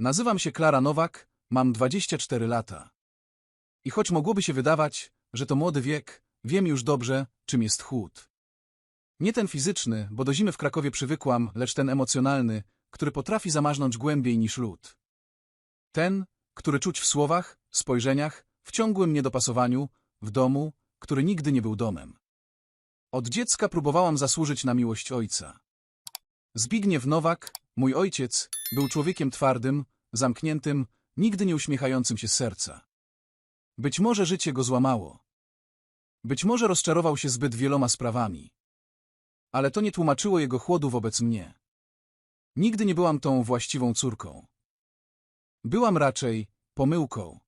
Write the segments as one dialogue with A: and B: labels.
A: Nazywam się Klara Nowak, mam 24 lata. I choć mogłoby się wydawać, że to młody wiek, wiem już dobrze, czym jest chłód. Nie ten fizyczny, bo do zimy w Krakowie przywykłam, lecz ten emocjonalny, który potrafi zamarznąć głębiej niż lód. Ten, który czuć w słowach, spojrzeniach, w ciągłym niedopasowaniu, w domu, który nigdy nie był domem. Od dziecka próbowałam zasłużyć na miłość ojca. Zbigniew Nowak, mój ojciec, był człowiekiem twardym, zamkniętym, nigdy nie uśmiechającym się serca. Być może życie go złamało. Być może rozczarował się zbyt wieloma sprawami. Ale to nie tłumaczyło jego chłodu wobec mnie. Nigdy nie byłam tą właściwą córką. Byłam raczej pomyłką.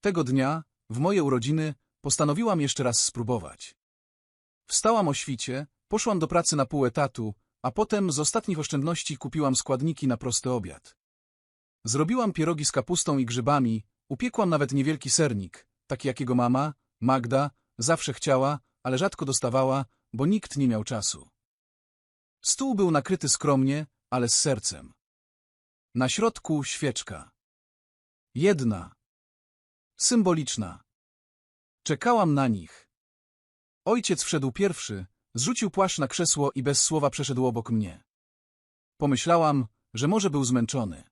A: Tego dnia, w moje urodziny, postanowiłam jeszcze raz spróbować. Wstałam o świcie, poszłam do pracy na pół etatu, a potem z ostatnich oszczędności kupiłam składniki na prosty obiad. Zrobiłam pierogi z kapustą i grzybami, upiekłam nawet niewielki sernik, taki jakiego mama, Magda, zawsze chciała, ale rzadko dostawała, bo nikt nie miał czasu. Stół był nakryty skromnie, ale z sercem. Na środku świeczka. Jedna. Symboliczna. Czekałam na nich. Ojciec wszedł pierwszy, zrzucił płaszcz na krzesło i bez słowa przeszedł obok mnie. Pomyślałam, że może był zmęczony.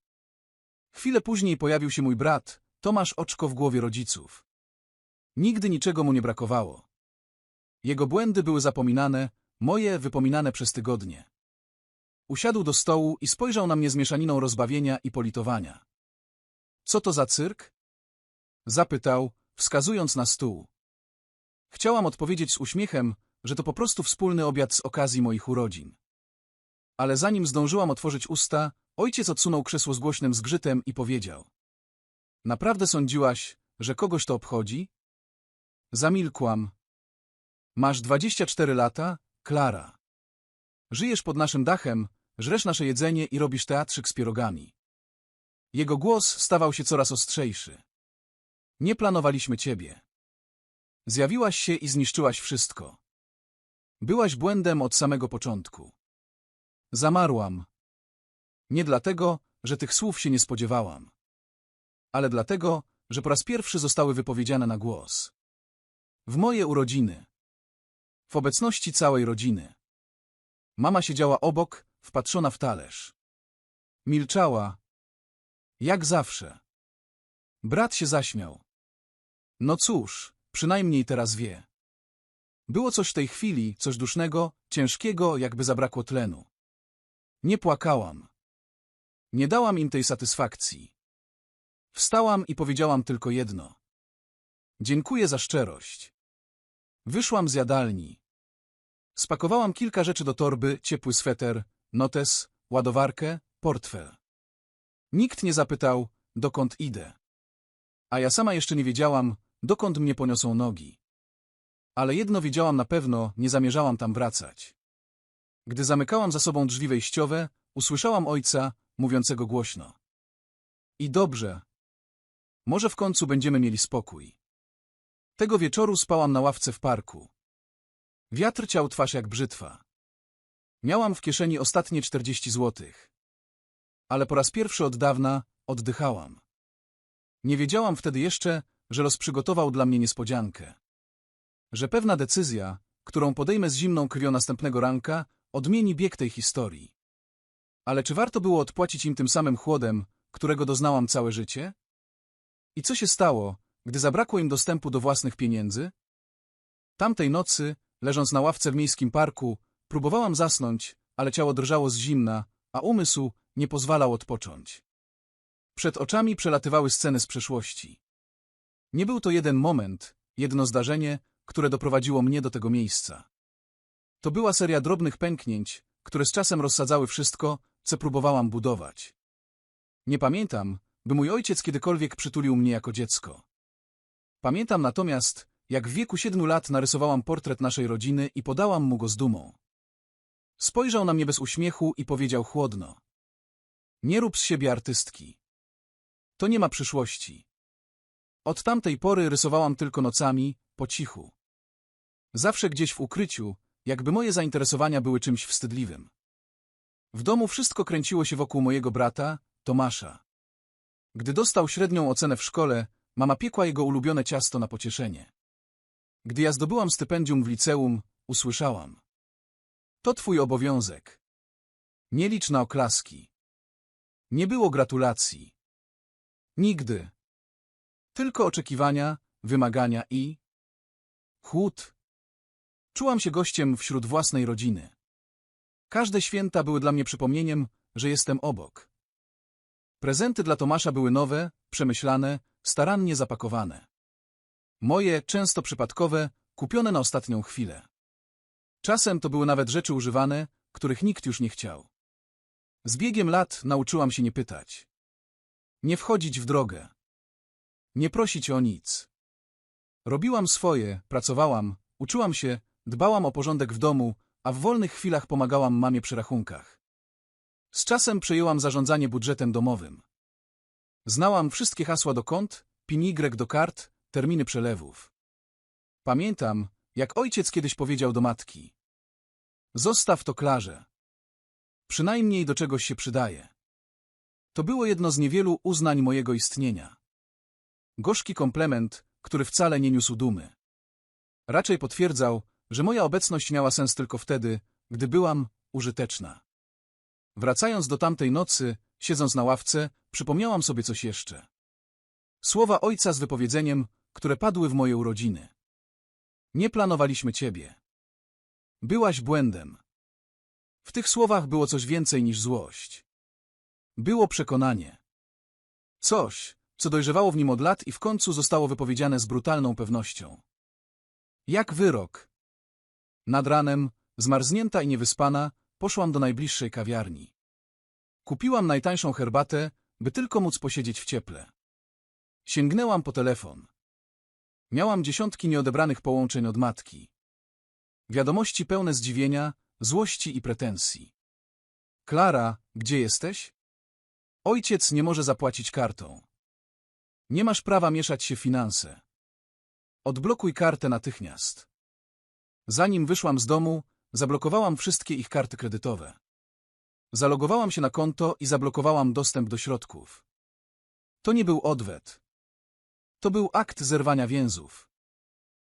A: Chwilę później pojawił się mój brat, Tomasz Oczko w głowie rodziców. Nigdy niczego mu nie brakowało. Jego błędy były zapominane, moje wypominane przez tygodnie. Usiadł do stołu i spojrzał na mnie z mieszaniną rozbawienia i politowania. Co to za cyrk? Zapytał, wskazując na stół. Chciałam odpowiedzieć z uśmiechem, że to po prostu wspólny obiad z okazji moich urodzin. Ale zanim zdążyłam otworzyć usta, ojciec odsunął krzesło z głośnym zgrzytem i powiedział. Naprawdę sądziłaś, że kogoś to obchodzi? Zamilkłam. Masz 24 lata, Klara. Żyjesz pod naszym dachem, żresz nasze jedzenie i robisz teatrzyk z pierogami. Jego głos stawał się coraz ostrzejszy. Nie planowaliśmy ciebie. Zjawiłaś się i zniszczyłaś wszystko. Byłaś błędem od samego początku. Zamarłam. Nie dlatego, że tych słów się nie spodziewałam. Ale dlatego, że po raz pierwszy zostały wypowiedziane na głos. W moje urodziny. W obecności całej rodziny. Mama siedziała obok, wpatrzona w talerz. Milczała. Jak zawsze. Brat się zaśmiał. No cóż, przynajmniej teraz wie. Było coś w tej chwili, coś dusznego, ciężkiego, jakby zabrakło tlenu. Nie płakałam. Nie dałam im tej satysfakcji. Wstałam i powiedziałam tylko jedno. Dziękuję za szczerość. Wyszłam z jadalni. Spakowałam kilka rzeczy do torby, ciepły sweter, notes, ładowarkę, portfel. Nikt nie zapytał, dokąd idę. A ja sama jeszcze nie wiedziałam, dokąd mnie poniosą nogi. Ale jedno wiedziałam na pewno, nie zamierzałam tam wracać. Gdy zamykałam za sobą drzwi wejściowe, usłyszałam ojca, mówiącego głośno. I dobrze. Może w końcu będziemy mieli spokój. Tego wieczoru spałam na ławce w parku. Wiatr ciał twarz jak brzytwa. Miałam w kieszeni ostatnie czterdzieści złotych. Ale po raz pierwszy od dawna oddychałam. Nie wiedziałam wtedy jeszcze, że los przygotował dla mnie niespodziankę. Że pewna decyzja, którą podejmę z zimną krwią następnego ranka, odmieni bieg tej historii. Ale czy warto było odpłacić im tym samym chłodem, którego doznałam całe życie? I co się stało, gdy zabrakło im dostępu do własnych pieniędzy? Tamtej nocy, leżąc na ławce w miejskim parku, próbowałam zasnąć, ale ciało drżało z zimna, a umysł nie pozwalał odpocząć. Przed oczami przelatywały sceny z przeszłości. Nie był to jeden moment, jedno zdarzenie, które doprowadziło mnie do tego miejsca. To była seria drobnych pęknięć, które z czasem rozsadzały wszystko, co próbowałam budować. Nie pamiętam, by mój ojciec kiedykolwiek przytulił mnie jako dziecko. Pamiętam natomiast, jak w wieku siedmiu lat narysowałam portret naszej rodziny i podałam mu go z dumą. Spojrzał na mnie bez uśmiechu i powiedział chłodno. Nie rób z siebie artystki. To nie ma przyszłości. Od tamtej pory rysowałam tylko nocami, po cichu. Zawsze gdzieś w ukryciu, jakby moje zainteresowania były czymś wstydliwym. W domu wszystko kręciło się wokół mojego brata, Tomasza. Gdy dostał średnią ocenę w szkole, mama piekła jego ulubione ciasto na pocieszenie. Gdy ja zdobyłam stypendium w liceum, usłyszałam. To twój obowiązek. Nie licz na oklaski. Nie było gratulacji. Nigdy. Tylko oczekiwania, wymagania i... chłód. Czułam się gościem wśród własnej rodziny. Każde święta były dla mnie przypomnieniem, że jestem obok. Prezenty dla Tomasza były nowe, przemyślane, starannie zapakowane. Moje, często przypadkowe, kupione na ostatnią chwilę. Czasem to były nawet rzeczy używane, których nikt już nie chciał. Z biegiem lat nauczyłam się nie pytać. Nie wchodzić w drogę. Nie prosić o nic. Robiłam swoje, pracowałam, uczyłam się, dbałam o porządek w domu, a w wolnych chwilach pomagałam mamie przy rachunkach. Z czasem przejęłam zarządzanie budżetem domowym. Znałam wszystkie hasła do kont, PIN Y do kart, terminy przelewów. Pamiętam, jak ojciec kiedyś powiedział do matki. Zostaw to Klarze. Przynajmniej do czegoś się przydaje. To było jedno z niewielu uznań mojego istnienia. Gorzki komplement, który wcale nie niósł dumy. Raczej potwierdzał, że moja obecność miała sens tylko wtedy, gdy byłam użyteczna. Wracając do tamtej nocy, siedząc na ławce, przypomniałam sobie coś jeszcze. Słowa ojca z wypowiedzeniem, które padły w moje urodziny. Nie planowaliśmy ciebie. Byłaś błędem. W tych słowach było coś więcej niż złość. Było przekonanie. Coś, co dojrzewało w nim od lat i w końcu zostało wypowiedziane z brutalną pewnością. Jak wyrok. Nad ranem, zmarznięta i niewyspana, poszłam do najbliższej kawiarni. Kupiłam najtańszą herbatę, by tylko móc posiedzieć w cieple. Sięgnęłam po telefon. Miałam dziesiątki nieodebranych połączeń od matki. Wiadomości pełne zdziwienia, złości i pretensji. Klara, gdzie jesteś? Ojciec nie może zapłacić kartą. Nie masz prawa mieszać się w finanse. Odblokuj kartę natychmiast. Zanim wyszłam z domu, zablokowałam wszystkie ich karty kredytowe. Zalogowałam się na konto i zablokowałam dostęp do środków. To nie był odwet. To był akt zerwania więzów.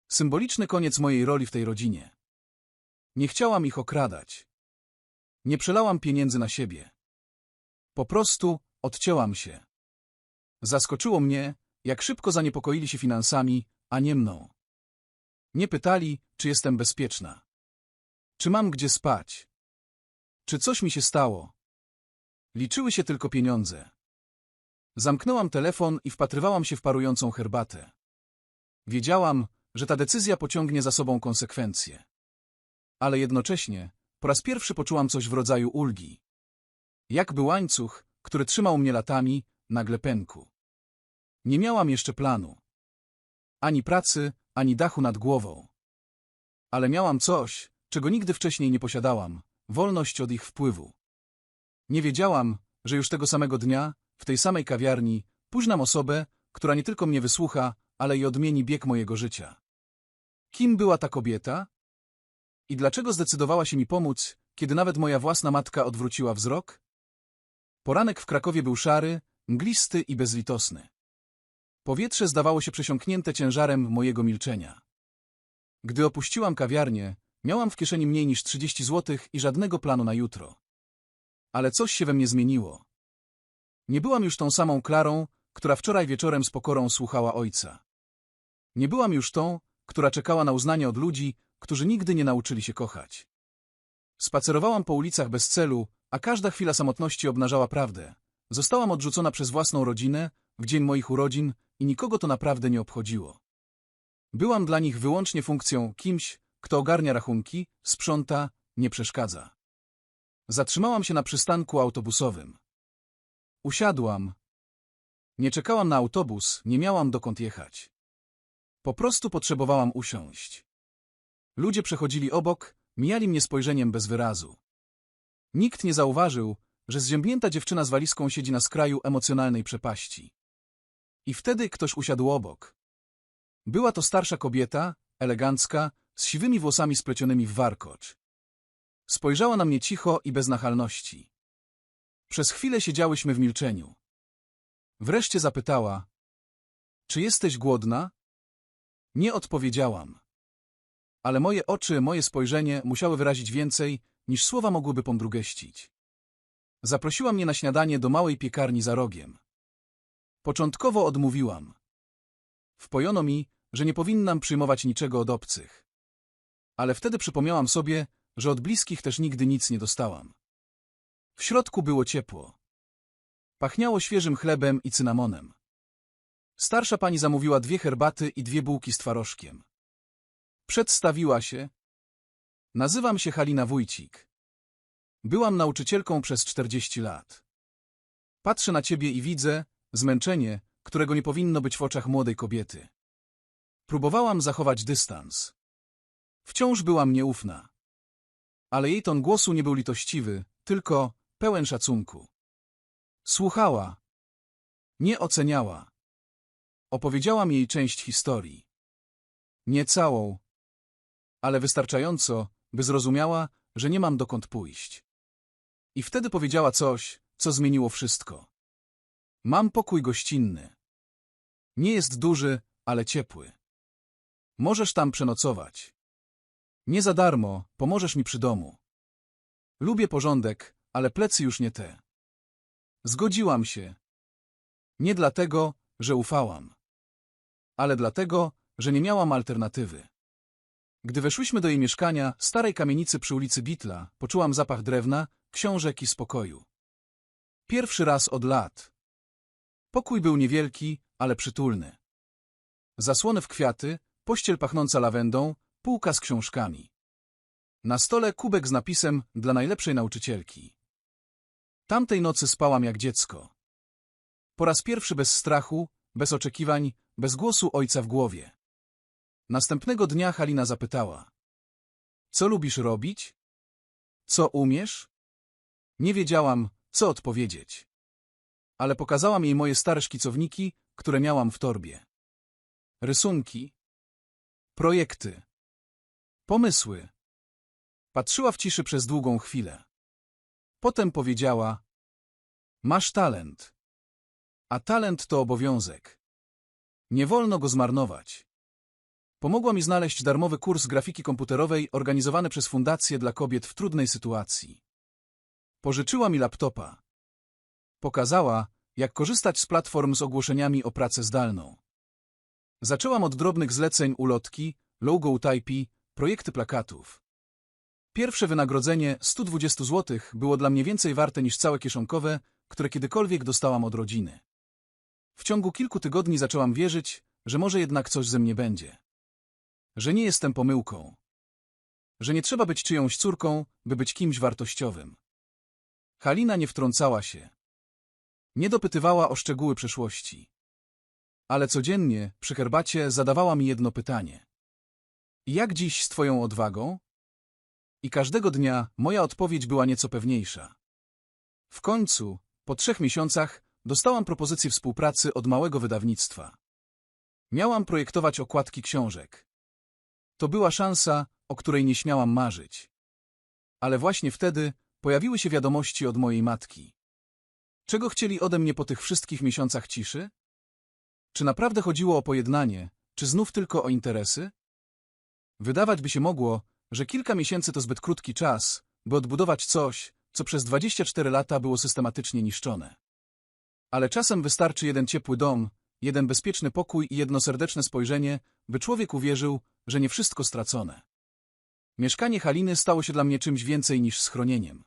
A: Symboliczny koniec mojej roli w tej rodzinie. Nie chciałam ich okradać. Nie przelałam pieniędzy na siebie. Po prostu odcięłam się. Zaskoczyło mnie, jak szybko zaniepokoili się finansami, a nie mną. Nie pytali, czy jestem bezpieczna. Czy mam gdzie spać? Czy coś mi się stało? Liczyły się tylko pieniądze. Zamknęłam telefon i wpatrywałam się w parującą herbatę. Wiedziałam, że ta decyzja pociągnie za sobą konsekwencje. Ale jednocześnie po raz pierwszy poczułam coś w rodzaju ulgi. Jakby łańcuch, który trzymał mnie latami, nagle pękł. Nie miałam jeszcze planu. Ani pracy, ani dachu nad głową. Ale miałam coś, czego nigdy wcześniej nie posiadałam – wolność od ich wpływu. Nie wiedziałam, że już tego samego dnia, w tej samej kawiarni, późnam osobę, która nie tylko mnie wysłucha, ale i odmieni bieg mojego życia. Kim była ta kobieta? I dlaczego zdecydowała się mi pomóc, kiedy nawet moja własna matka odwróciła wzrok? Poranek w Krakowie był szary, mglisty i bezlitosny. Powietrze zdawało się przesiąknięte ciężarem mojego milczenia. Gdy opuściłam kawiarnię, miałam w kieszeni mniej niż 30 złotych i żadnego planu na jutro. Ale coś się we mnie zmieniło. Nie byłam już tą samą Klarą, która wczoraj wieczorem z pokorą słuchała ojca. Nie byłam już tą, która czekała na uznanie od ludzi, którzy nigdy nie nauczyli się kochać. Spacerowałam po ulicach bez celu, a każda chwila samotności obnażała prawdę. Zostałam odrzucona przez własną rodzinę, w dzień moich urodzin i nikogo to naprawdę nie obchodziło. Byłam dla nich wyłącznie funkcją kimś, kto ogarnia rachunki, sprząta, nie przeszkadza. Zatrzymałam się na przystanku autobusowym. Usiadłam. Nie czekałam na autobus, nie miałam dokąd jechać. Po prostu potrzebowałam usiąść. Ludzie przechodzili obok, mijali mnie spojrzeniem bez wyrazu. Nikt nie zauważył, że zziębnięta dziewczyna z walizką siedzi na skraju emocjonalnej przepaści. I wtedy ktoś usiadł obok. Była to starsza kobieta, elegancka, z siwymi włosami splecionymi w warkocz. Spojrzała na mnie cicho i bez nachalności. Przez chwilę siedziałyśmy w milczeniu. Wreszcie zapytała. Czy jesteś głodna? Nie odpowiedziałam. Ale moje oczy, moje spojrzenie musiały wyrazić więcej, niż słowa mogłyby pomdrugeścić. Zaprosiła mnie na śniadanie do małej piekarni za rogiem. Początkowo odmówiłam. Wpojono mi, że nie powinnam przyjmować niczego od obcych. Ale wtedy przypomniałam sobie, że od bliskich też nigdy nic nie dostałam. W środku było ciepło. Pachniało świeżym chlebem i cynamonem. Starsza pani zamówiła dwie herbaty i dwie bułki z twarożkiem. Przedstawiła się. Nazywam się Halina Wójcik. Byłam nauczycielką przez 40 lat. Patrzę na ciebie i widzę zmęczenie, którego nie powinno być w oczach młodej kobiety. Próbowałam zachować dystans. Wciąż byłam nieufna. Ale jej ton głosu nie był litościwy, tylko pełen szacunku. Słuchała. Nie oceniała. Opowiedziałam jej część historii. Nie całą, ale wystarczająco, by zrozumiała, że nie mam dokąd pójść. I wtedy powiedziała coś, co zmieniło wszystko. Mam pokój gościnny. Nie jest duży, ale ciepły. Możesz tam przenocować. Nie za darmo, pomożesz mi przy domu. Lubię porządek, ale plecy już nie te. Zgodziłam się. Nie dlatego, że ufałam. Ale dlatego, że nie miałam alternatywy. Gdy weszłyśmy do jej mieszkania, starej kamienicy przy ulicy Bitla, poczułam zapach drewna, książek i spokoju. Pierwszy raz od lat. Pokój był niewielki, ale przytulny. Zasłony w kwiaty, pościel pachnąca lawendą, półka z książkami. Na stole kubek z napisem dla najlepszej nauczycielki. Tamtej nocy spałam jak dziecko. Po raz pierwszy bez strachu, bez oczekiwań, bez głosu ojca w głowie. Następnego dnia Halina zapytała. Co lubisz robić? Co umiesz? Nie wiedziałam, co odpowiedzieć. Ale pokazałam jej moje stare szkicowniki, które miałam w torbie. Rysunki. Projekty. Pomysły. Patrzyła w ciszy przez długą chwilę. Potem powiedziała: Masz talent. A talent to obowiązek. Nie wolno go zmarnować. Pomogła mi znaleźć darmowy kurs grafiki komputerowej organizowany przez Fundację dla Kobiet w Trudnej Sytuacji. Pożyczyła mi laptopa. Pokazała, jak korzystać z platform z ogłoszeniami o pracę zdalną. Zaczęłam od drobnych zleceń ulotki, logo typey, projekty plakatów. Pierwsze wynagrodzenie 120 zł było dla mnie więcej warte niż całe kieszonkowe, które kiedykolwiek dostałam od rodziny. W ciągu kilku tygodni zaczęłam wierzyć, że może jednak coś ze mnie będzie. Że nie jestem pomyłką. Że nie trzeba być czyjąś córką, by być kimś wartościowym. Halina nie wtrącała się. Nie dopytywała o szczegóły przeszłości. Ale codziennie, przy herbacie, zadawała mi jedno pytanie. Jak dziś z twoją odwagą? I każdego dnia moja odpowiedź była nieco pewniejsza. W końcu, po trzech miesiącach, dostałam propozycję współpracy od małego wydawnictwa. Miałam projektować okładki książek. To była szansa, o której nie śmiałam marzyć. Ale właśnie wtedy pojawiły się wiadomości od mojej matki. Czego chcieli ode mnie po tych wszystkich miesiącach ciszy? Czy naprawdę chodziło o pojednanie, czy znów tylko o interesy? Wydawać by się mogło, że kilka miesięcy to zbyt krótki czas, by odbudować coś, co przez 24 lata było systematycznie niszczone. Ale czasem wystarczy jeden ciepły dom, jeden bezpieczny pokój i jedno serdeczne spojrzenie, by człowiek uwierzył, że nie wszystko stracone. Mieszkanie Haliny stało się dla mnie czymś więcej niż schronieniem.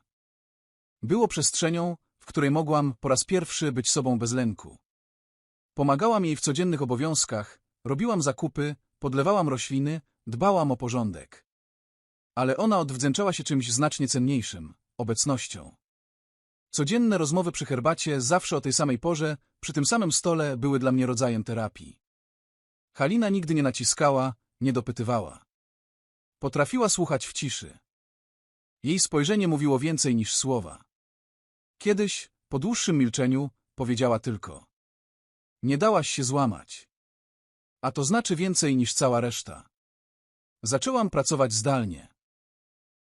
A: Było przestrzenią, której mogłam po raz pierwszy być sobą bez lęku. Pomagałam jej w codziennych obowiązkach, robiłam zakupy, podlewałam rośliny, dbałam o porządek. Ale ona odwdzięczała się czymś znacznie cenniejszym obecnością. Codzienne rozmowy przy herbacie, zawsze o tej samej porze, przy tym samym stole, były dla mnie rodzajem terapii. Halina nigdy nie naciskała, nie dopytywała. Potrafiła słuchać w ciszy. Jej spojrzenie mówiło więcej niż słowa. Kiedyś, po dłuższym milczeniu, powiedziała tylko. Nie dałaś się złamać. A to znaczy więcej niż cała reszta. Zaczęłam pracować zdalnie.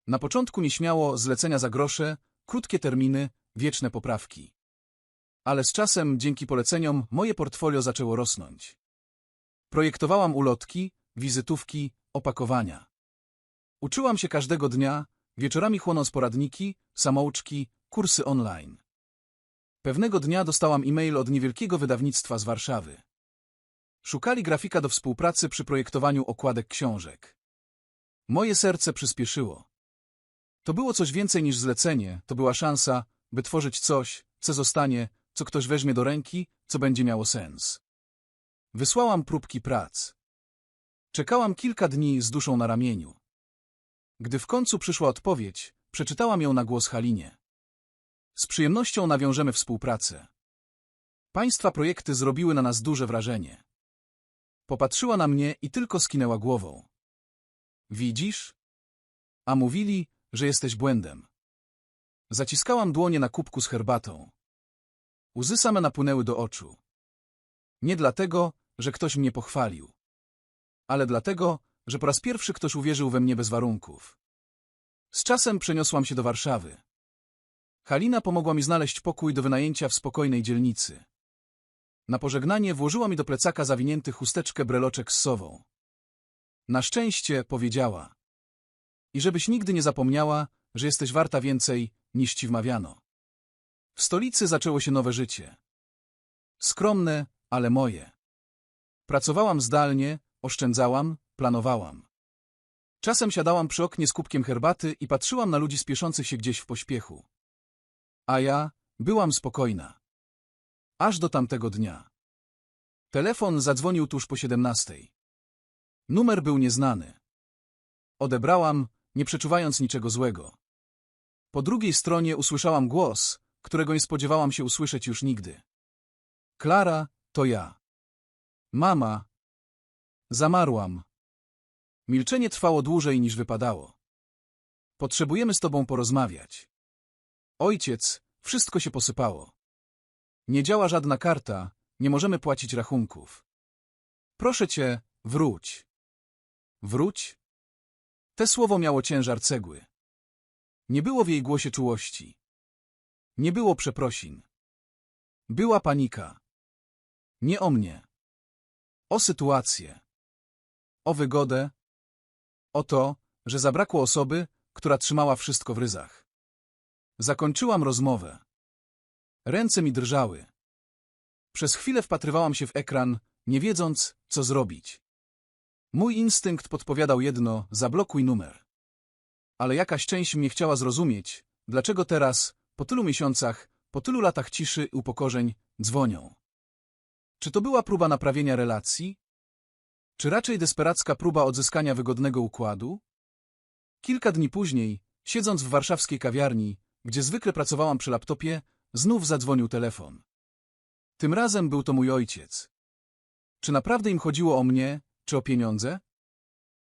A: Na początku nieśmiało zlecenia za grosze, krótkie terminy, wieczne poprawki. Ale z czasem, dzięki poleceniom, moje portfolio zaczęło rosnąć. Projektowałam ulotki, wizytówki, opakowania. Uczyłam się każdego dnia, wieczorami chłonąc poradniki, samouczki, kursy online. Pewnego dnia dostałam e-mail od niewielkiego wydawnictwa z Warszawy. Szukali grafika do współpracy przy projektowaniu okładek książek. Moje serce przyspieszyło. To było coś więcej niż zlecenie, to była szansa, by tworzyć coś, co zostanie, co ktoś weźmie do ręki, co będzie miało sens. Wysłałam próbki prac. Czekałam kilka dni z duszą na ramieniu. Gdy w końcu przyszła odpowiedź, przeczytałam ją na głos Halinie. Z przyjemnością nawiążemy współpracę. Państwa projekty zrobiły na nas duże wrażenie. Popatrzyła na mnie i tylko skinęła głową. Widzisz? A mówili, że jesteś błędem. Zaciskałam dłonie na kubku z herbatą. Łzy same napłynęły do oczu. Nie dlatego, że ktoś mnie pochwalił, ale dlatego, że po raz pierwszy ktoś uwierzył we mnie bez warunków. Z czasem przeniosłam się do Warszawy. Halina pomogła mi znaleźć pokój do wynajęcia w spokojnej dzielnicy. Na pożegnanie włożyła mi do plecaka zawinięty chusteczkę breloczek z sową. Na szczęście, powiedziała. I żebyś nigdy nie zapomniała, że jesteś warta więcej, niż ci wmawiano. W stolicy zaczęło się nowe życie. Skromne, ale moje. Pracowałam zdalnie, oszczędzałam, planowałam. Czasem siadałam przy oknie z kubkiem herbaty i patrzyłam na ludzi spieszących się gdzieś w pośpiechu. A ja byłam spokojna. Aż do tamtego dnia. Telefon zadzwonił tuż po siedemnastej. Numer był nieznany. Odebrałam, nie przeczuwając niczego złego. Po drugiej stronie usłyszałam głos, którego nie spodziewałam się usłyszeć już nigdy. Klara, to ja. Mama. Zamarłam. Milczenie trwało dłużej niż wypadało. Potrzebujemy z tobą porozmawiać. Ojciec, wszystko się posypało. Nie działa żadna karta, nie możemy płacić rachunków. Proszę cię, wróć. Wróć? Te słowo miało ciężar cegły. Nie było w jej głosie czułości. Nie było przeprosin. Była panika. Nie o mnie. O sytuację. O wygodę. O to, że zabrakło osoby, która trzymała wszystko w ryzach. Zakończyłam rozmowę. Ręce mi drżały. Przez chwilę wpatrywałam się w ekran, nie wiedząc, co zrobić. Mój instynkt podpowiadał jedno, zablokuj numer. Ale jakaś część mnie chciała zrozumieć, dlaczego teraz, po tylu miesiącach, po tylu latach ciszy i upokorzeń, dzwonią. Czy to była próba naprawienia relacji? Czy raczej desperacka próba odzyskania wygodnego układu? Kilka dni później, siedząc w warszawskiej kawiarni, gdzie zwykle pracowałam przy laptopie, znów zadzwonił telefon. Tym razem był to mój ojciec. Czy naprawdę im chodziło o mnie, czy o pieniądze?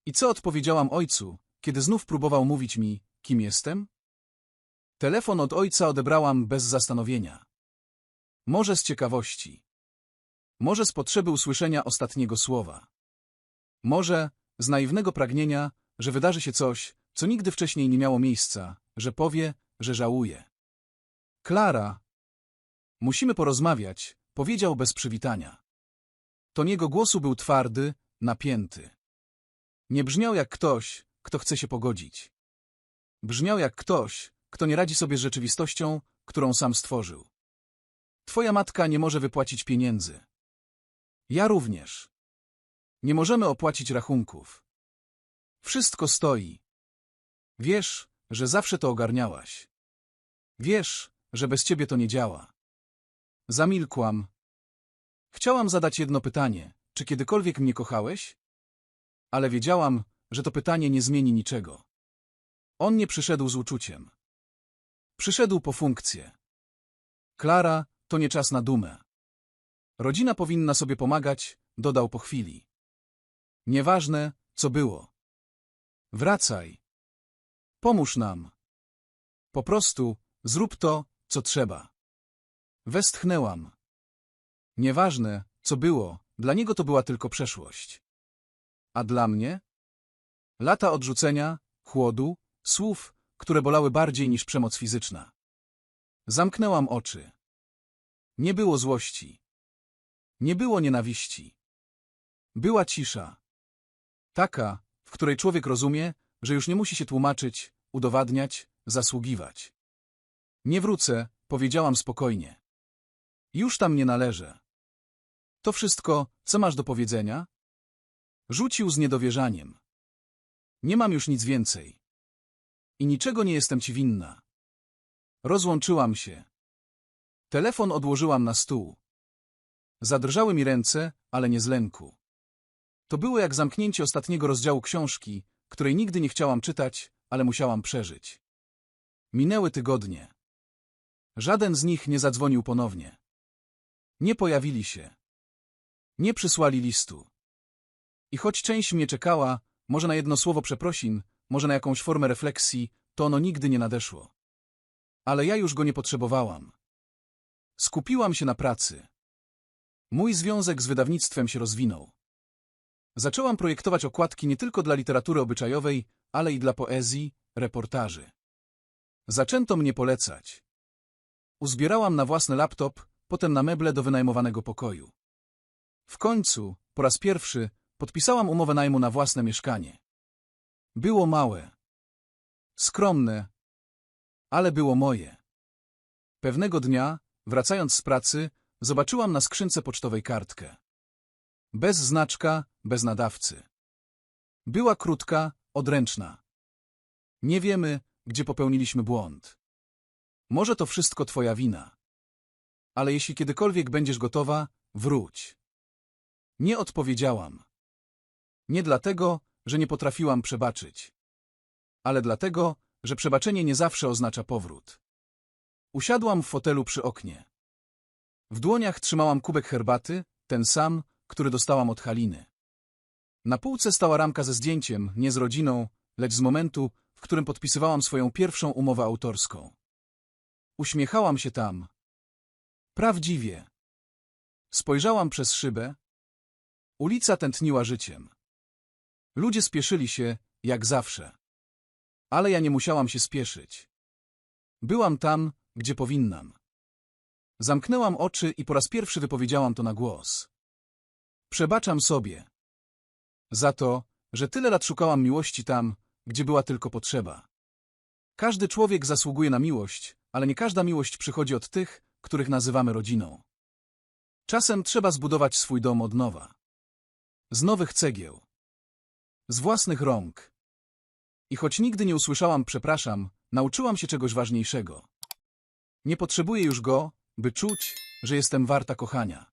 A: I co odpowiedziałam ojcu, kiedy znów próbował mówić mi, kim jestem? Telefon od ojca odebrałam bez zastanowienia. Może z ciekawości. Może z potrzeby usłyszenia ostatniego słowa. Może z naiwnego pragnienia, że wydarzy się coś, co nigdy wcześniej nie miało miejsca, że powie, że żałuje. Klara. Musimy porozmawiać, powiedział bez przywitania. Ton jego głosu był twardy, napięty. Nie brzmiał jak ktoś, kto chce się pogodzić. Brzmiał jak ktoś, kto nie radzi sobie z rzeczywistością, którą sam stworzył. Twoja matka nie może wypłacić pieniędzy. Ja również. Nie możemy opłacić rachunków. Wszystko stoi. Wiesz, że zawsze to ogarniałaś. Wiesz, że bez ciebie to nie działa. Zamilkłam. Chciałam zadać jedno pytanie. Czy kiedykolwiek mnie kochałeś? Ale wiedziałam, że to pytanie nie zmieni niczego. On nie przyszedł z uczuciem. Przyszedł po funkcję. Klara, to nie czas na dumę. Rodzina powinna sobie pomagać, dodał po chwili. Nieważne, co było. Wracaj. Pomóż nam. Po prostu zrób to, co trzeba. Westchnęłam. Nieważne, co było, dla niego to była tylko przeszłość. A dla mnie? Lata odrzucenia, chłodu, słów, które bolały bardziej niż przemoc fizyczna. Zamknęłam oczy. Nie było złości. Nie było nienawiści. Była cisza. Taka, w której człowiek rozumie, że już nie musi się tłumaczyć, udowadniać, zasługiwać. Nie wrócę, powiedziałam spokojnie. Już tam nie należę. To wszystko, co masz do powiedzenia? Rzucił z niedowierzaniem. Nie mam już nic więcej. I niczego nie jestem ci winna. Rozłączyłam się. Telefon odłożyłam na stół. Zadrżały mi ręce, ale nie z lęku. To było jak zamknięcie ostatniego rozdziału książki, której nigdy nie chciałam czytać, ale musiałam przeżyć. Minęły tygodnie. Żaden z nich nie zadzwonił ponownie. Nie pojawili się. Nie przysłali listu. I choć część mnie czekała, może na jedno słowo przeprosin, może na jakąś formę refleksji, to ono nigdy nie nadeszło. Ale ja już go nie potrzebowałam. Skupiłam się na pracy. Mój związek z wydawnictwem się rozwinął. Zaczęłam projektować okładki nie tylko dla literatury obyczajowej, ale i dla poezji, reportaży. Zaczęto mnie polecać. Uzbierałam na własny laptop, potem na meble do wynajmowanego pokoju. W końcu, po raz pierwszy, podpisałam umowę najmu na własne mieszkanie. Było małe. Skromne, ale było moje. Pewnego dnia, wracając z pracy, zobaczyłam na skrzynce pocztowej kartkę. Bez znaczka, bez nadawcy. Była krótka, odręczna. Nie wiemy, gdzie popełniliśmy błąd. Może to wszystko twoja wina. Ale jeśli kiedykolwiek będziesz gotowa, wróć. Nie odpowiedziałam. Nie dlatego, że nie potrafiłam przebaczyć. Ale dlatego, że przebaczenie nie zawsze oznacza powrót. Usiadłam w fotelu przy oknie. W dłoniach trzymałam kubek herbaty, ten sam, który dostałam od Haliny. Na półce stała ramka ze zdjęciem, nie z rodziną, lecz z momentu, w którym podpisywałam swoją pierwszą umowę autorską. Uśmiechałam się tam. Prawdziwie. Spojrzałam przez szybę. Ulica tętniła życiem. Ludzie spieszyli się, jak zawsze. Ale ja nie musiałam się spieszyć. Byłam tam, gdzie powinnam. Zamknęłam oczy i po raz pierwszy wypowiedziałam to na głos. Przebaczam sobie. Za to, że tyle lat szukałam miłości tam, gdzie była tylko potrzeba. Każdy człowiek zasługuje na miłość, ale nie każda miłość przychodzi od tych, których nazywamy rodziną. Czasem trzeba zbudować swój dom od nowa. Z nowych cegieł. Z własnych rąk. I choć nigdy nie usłyszałam przepraszam, nauczyłam się czegoś ważniejszego. Nie potrzebuję już go, by czuć, że jestem warta kochania.